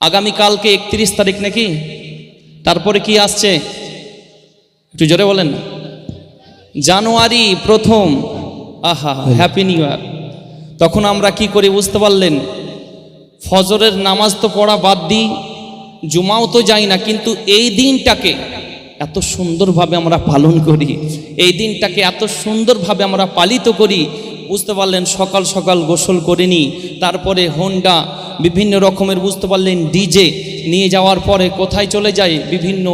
আগামীকালকে একত্রিশ তারিখ নাকি? তারপরে কি আসছে? একটু জোরে বলেন। জানুয়ারি প্রথম। আহা হ্যাপি নিউ ইয়ার তখন আমরা কি করি বুঝতে পারলেন? ফজরের নামাজ তো পড়া বাদ দিই, জুমাও তো যাই না, কিন্তু এই দিনটাকে এত সুন্দরভাবে আমরা পালন করি, এই দিনটাকে এত সুন্দরভাবে আমরা পালিত করি, বুঝতে পারলেন সকাল সকাল গোসল করে নিই, তারপরে হোন্ডা বিভিন্ন রকমের বুঝতে পারলেন ডিজে নিয়ে যাওয়ার পরে কোথায় চলে যায়, বিভিন্ন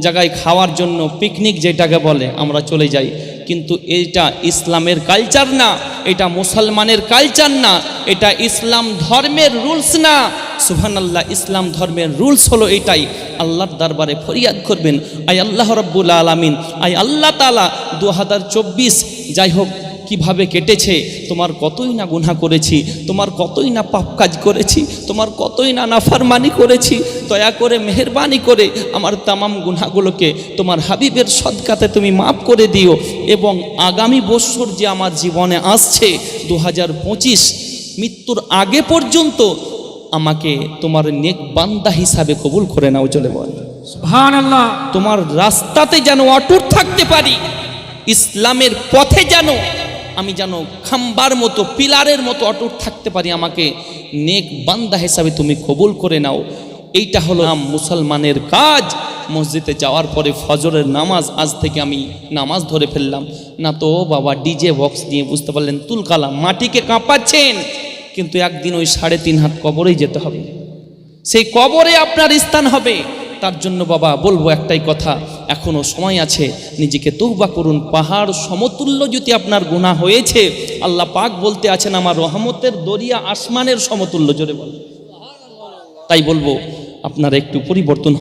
জায়গায় খাওয়ার জন্য পিকনিক যেটাকে বলে, আমরা চলে যাই। কিন্তু এটা ইসলামের কালচার না, এটা মুসলমানের কালচার না, এটা ইসলাম ধর্মের রুলস না। সুহান আল্লাহ ইসলাম ধর্মের রুলস হলো এটাই। আল্লাহর দরবারে ফরিয়াদ করবেন আই আল্লাহ রব্বুল আলমিন আই আল্লাহ তালা দু হাজার চব্বিশ, যাই হোক কীভাবে কেটেছে? তোমার কতই না গুনাহ করেছি? তোমার কতই না পাপ কাজ করেছি? তোমার কতই না নাফারমানি করেছি? দয়া করে মেহরবানি করে আমার তামাম গুনাগুলোকে তোমার হাবিবের সদকাতে তুমি মাফ করে দিও এবং আগামী বৎসর যে আমার জীবনে আসছে দু হাজার পঁচিশ মৃত্যুর আগে পর্যন্ত আমাকে তোমার নেক বান্দা হিসাবে কবুল করে নাও চলে বল। তোমার রাস্তাতে যেন অটুট থাকতে পারি ইসলামের পথে যেন আমি যেন খাম্বার মতো, পিলারের মতো অটুট থাকতে পারি, আমাকে নেক বান্দা হিসাবে তুমি কবুল করে নাও। এইটা হলো মুসলমানের কাজ। মসজিদে যাওয়ার পরে ফজরের নামাজ, আজ থেকে আমি নামাজ ধরে ফেললাম। না তো বাবা, ডিজে বক্স নিয়ে বুঝতে পারলেন তুলকালাম মাটিকে কাঁপাচ্ছেন। কিন্তু একদিন ওই সাড়ে তিন হাত কবরেই যেতে হবে। সেই কবরে আপনার স্থান হবে। তার জন্য বাবা, বলব একটাই কথা এখনও সময় আছে, নিজেকে তৌবা করুন। পাহাড় সমতুল্য যদি আপনার গুণা হয়েছে, আল্লাহ পাক বলতে আছেন, আমার রহমতের দরিয়া আসমানের সমতুল্য, জোরে বল তাই বলব, আপনার একটু পরিবর্তন